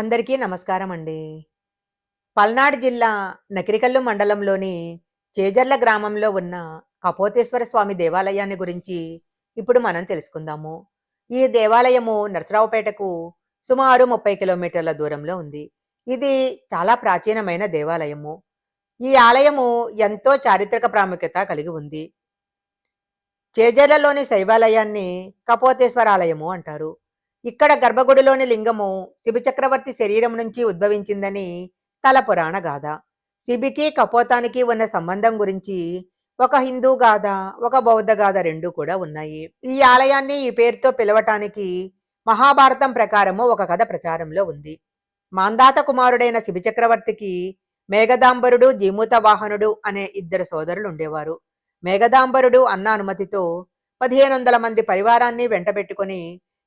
అందరికీ నమస్కారం అండి పల్నాడు జిల్లా నకిరికల్లు మండలంలోని చేజర్ల గ్రామంలో ఉన్న కపోతేశ్వర స్వామి దేవాలయాన్ని గురించి ఇప్పుడు మనం తెలుసుకుందాము. ఈ దేవాలయము నరసరావుపేటకు సుమారు ముప్పై కిలోమీటర్ల దూరంలో ఉంది. ఇది చాలా ప్రాచీనమైన దేవాలయము. ఈ ఆలయము ఎంతో చారిత్రక ప్రాముఖ్యత కలిగి ఉంది. చేజర్లలోని శైవాలయాన్ని కపోతేశ్వర ఆలయము అంటారు. ఇక్కడ గర్భగుడిలోని లింగము శిబి చక్రవర్తి శరీరం నుంచి ఉద్భవించిందని స్థల పురాణ గాథ. శిబికి కపోతానికి ఉన్న సంబంధం గురించి ఒక హిందూ గాథ ఒక బౌద్ధ గాథ రెండు కూడా ఉన్నాయి. ఈ ఆలయాన్ని ఈ పేరుతో పిలవటానికి మహాభారతం ప్రకారము ఒక కథ ప్రచారంలో ఉంది. మాందాత కుమారుడైన శిబి చక్రవర్తికి మేఘదాంబరుడు జీమూత వాహనుడు అనే ఇద్దరు సోదరులు ఉండేవారు. మేఘదాంబరుడు అన్న అనుమతితో పదిహేను వందల మంది పరివారాన్ని వెంటబెట్టుకుని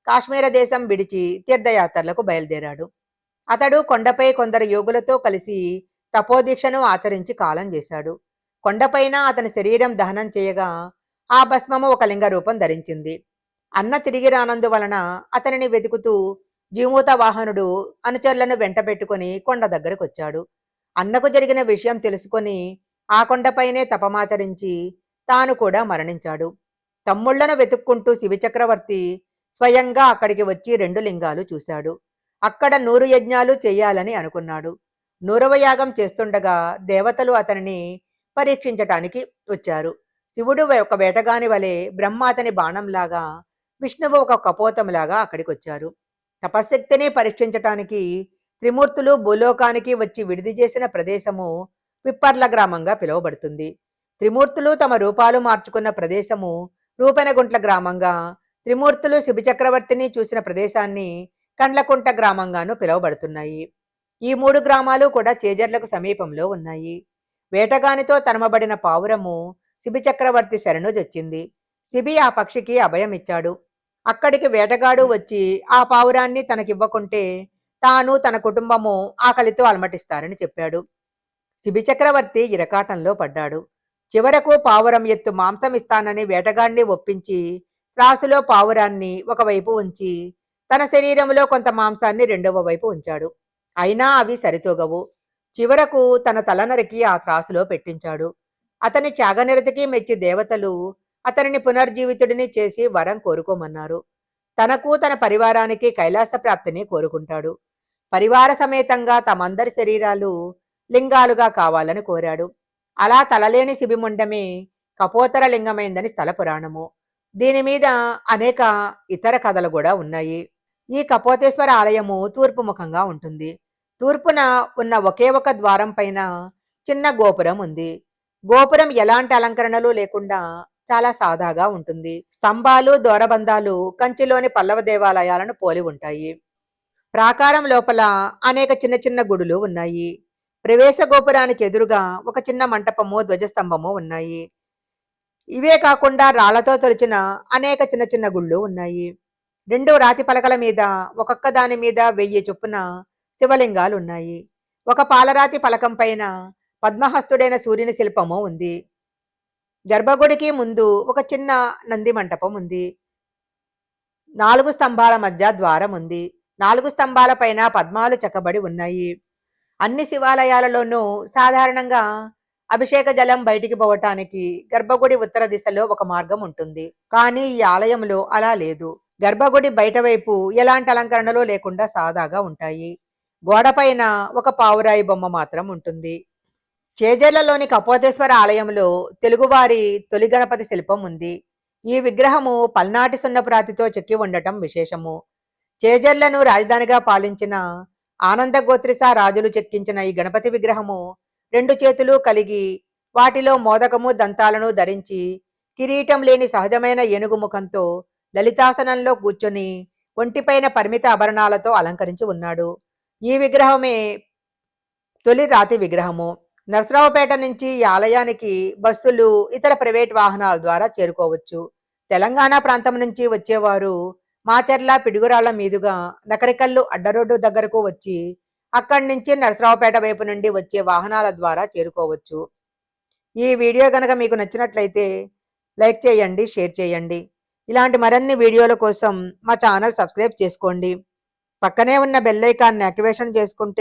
కాశ్మీర దేశం విడిచి తీర్థయాత్రలకు బయలుదేరాడు. అతడు కొండపై కొందరు యోగులతో కలిసి తపోదీక్షను ఆచరించి కాలం చేశాడు. కొండపైన అతని శరీరం దహనం చేయగా ఆ భస్మము ఒక లింగ రూపం ధరించింది. అన్న తిరిగి రానందువలన అతనిని వెతుకుతూ జీమూత వాహనుడు అనుచరులను వెంటబెట్టుకుని కొండ దగ్గరకు వచ్చాడు. అన్నకు జరిగిన విషయం తెలుసుకొని ఆ కొండపైనే తపమాచరించి తాను కూడా మరణించాడు. తమ్ముళ్ళను వెతుక్కుంటూ శివచక్రవర్తి స్వయంగా అక్కడికి వచ్చి రెండు లింగాలు చూశాడు. అక్కడ నూరు యజ్ఞాలు చేయాలని అనుకున్నాడు. నూరవ యాగం చేస్తుండగా దేవతలు అతనిని పరీక్షించటానికి వచ్చారు. శివుడు ఒక వేటగాని వలె బ్రహ్మ అతని బాణంలాగా విష్ణువు ఒక కపోతంలాగా అక్కడికి వచ్చారు తపశక్తిని పరీక్షించటానికి త్రిమూర్తులు భూలోకానికి వచ్చి విడిది చేసిన ప్రదేశము పిప్పర్ల గ్రామంగా పిలువబడుతుంది. త్రిమూర్తులు తమ రూపాలు మార్చుకున్న ప్రదేశము రూపెనగుంట్ల గ్రామంగా త్రిమూర్తులు శిబిచక్రవర్తిని చూసిన ప్రదేశాన్ని కండ్లకుంట గ్రామంగాను పిలువబడుతున్నాయి. ఈ మూడు గ్రామాలు కూడా చేజర్లకు సమీపంలో ఉన్నాయి. వేటగానితో తరమబడిన పావురము శిబిచక్రవర్తి శరణు శరణుజొచ్చింది శిబి ఆ పక్షికి అభయమిచ్చాడు. అక్కడికి వేటగాడు వచ్చి ఆ పావురాన్ని తనకివ్వకుంటే తాను తన కుటుంబము ఆకలితో అలమటిస్తారని చెప్పాడు. శిబిచక్రవర్తి ఇరకాటంలో పడ్డాడు. చివరకు పావురం ఎత్తు మాంసం ఇస్తానని వేటగాడిని ఒప్పించి త్రాసులో పావురాన్ని ఒకవైపు ఉంచి తన శరీరంలో కొంత మాంసాన్ని రెండవ వైపు ఉంచాడు. అయినా అవి సరితూగవు. చివరకు తన తలనరికి ఆ త్రాసులో పెట్టించాడు. అతని త్యాగనిరతికి మెచ్చి దేవతలు అతనిని పునర్జీవితుడిని చేసి వరం కోరుకోమన్నారు. తనకు తన పరివారానికి కైలాస ప్రాప్తిని కోరుకుంటాడు. పరివార సమేతంగా తమందరి శరీరాలు లింగాలుగా కావాలని కోరాడు. అలా తలలేని శిబిముండమే కపోతర లింగమైందని స్థల పురాణము. దీని మీద అనేక ఇతర కథలు కూడా ఉన్నాయి. ఈ కపోతేశ్వర ఆలయము తూర్పు ముఖంగా ఉంటుంది. తూర్పున ఉన్న ఒకే ఒక ద్వారం పైన చిన్న గోపురం ఉంది. గోపురం ఎలాంటి అలంకరణలు లేకుండా చాలా సాదాగా ఉంటుంది. స్తంభాలు దూరబంధాలు కంచిలోని పల్లవ దేవాలయాలను పోలి ఉంటాయి. ప్రాకారం లోపల అనేక చిన్న చిన్న గుడులు ఉన్నాయి. ప్రవేశ గోపురానికి ఎదురుగా ఒక చిన్న మంటపము ధ్వజస్తంభము ఉన్నాయి. ఇవే కాకుండా రాళ్ళతో తొలిచిన అనేక చిన్న చిన్న గుళ్ళు ఉన్నాయి. రెండు రాతి పలకల మీద ఒక్కొక్క దాని మీద వెయ్యి చొప్పున శివలింగాలు ఉన్నాయి. ఒక పాలరాతి పలకం పైన పద్మహస్తుడైన సూర్యుని శిల్పము ఉంది. గర్భగుడికి ముందు ఒక చిన్న నంది మంటపం ఉంది. నాలుగు స్తంభాల మధ్య ద్వారం ఉంది. నాలుగు స్తంభాల పైన పద్మాలు చెక్కబడి ఉన్నాయి. అన్ని శివాలయాలలోనూ సాధారణంగా అభిషేక జలం బయటికి పోవటానికి గర్భగుడి ఉత్తర దిశలో ఒక మార్గం ఉంటుంది. కానీ ఈ ఆలయంలో అలా లేదు. గర్భగుడి బయట వైపు ఎలాంటి అలంకరణలు లేకుండా సాదాగా ఉంటాయి. గోడపైన ఒక పావురాయి బొమ్మ మాత్రం ఉంటుంది. చేజర్లలోని కపోతేశ్వర ఆలయంలో తెలుగువారి తొలి గణపతి శిల్పం ఉంది. ఈ విగ్రహము పల్నాటి సున్నపురాతితో చెక్కి ఉండటం విశేషము. చేజర్లను రాజధానిగా పాలించిన ఆనందగోత్రిసా రాజులు చెక్కించిన ఈ గణపతి విగ్రహము రెండు చేతులు కలిగి వాటిలో మోదకము దంతాలను ధరించి కిరీటం లేని సహజమైన ఏనుగు ముఖంతో లలితాసనంలో కూర్చొని ఒంటిపైన పరిమిత ఆభరణాలతో అలంకరించి ఉన్నాడు. ఈ విగ్రహమే తొలి రాతి విగ్రహము. నరసరావుపేట నుంచి ఈ ఆలయానికి బస్సులు ఇతర ప్రైవేట్ వాహనాల ద్వారా చేరుకోవచ్చు. తెలంగాణ ప్రాంతం నుంచి వచ్చేవారు మాచర్ల పిడుగురాళ్ళ మీదుగా నకరికల్లు అడ్డరోడ్డు దగ్గరకు వచ్చి అక్కడి నుంచి నరసరావుపేట వైపు నుండి వచ్చే వాహనాల ద్వారా చేరుకోవచ్చు. ఈ వీడియో కనుక మీకు నచ్చినట్లయితే లైక్ చేయండి షేర్ చేయండి. ఇలాంటి మరిన్ని వీడియోల కోసం మా ఛానల్ సబ్స్క్రైబ్ చేసుకోండి. పక్కనే ఉన్న బెల్ ఐకాన్ని యాక్టివేషన్ చేసుకుంటే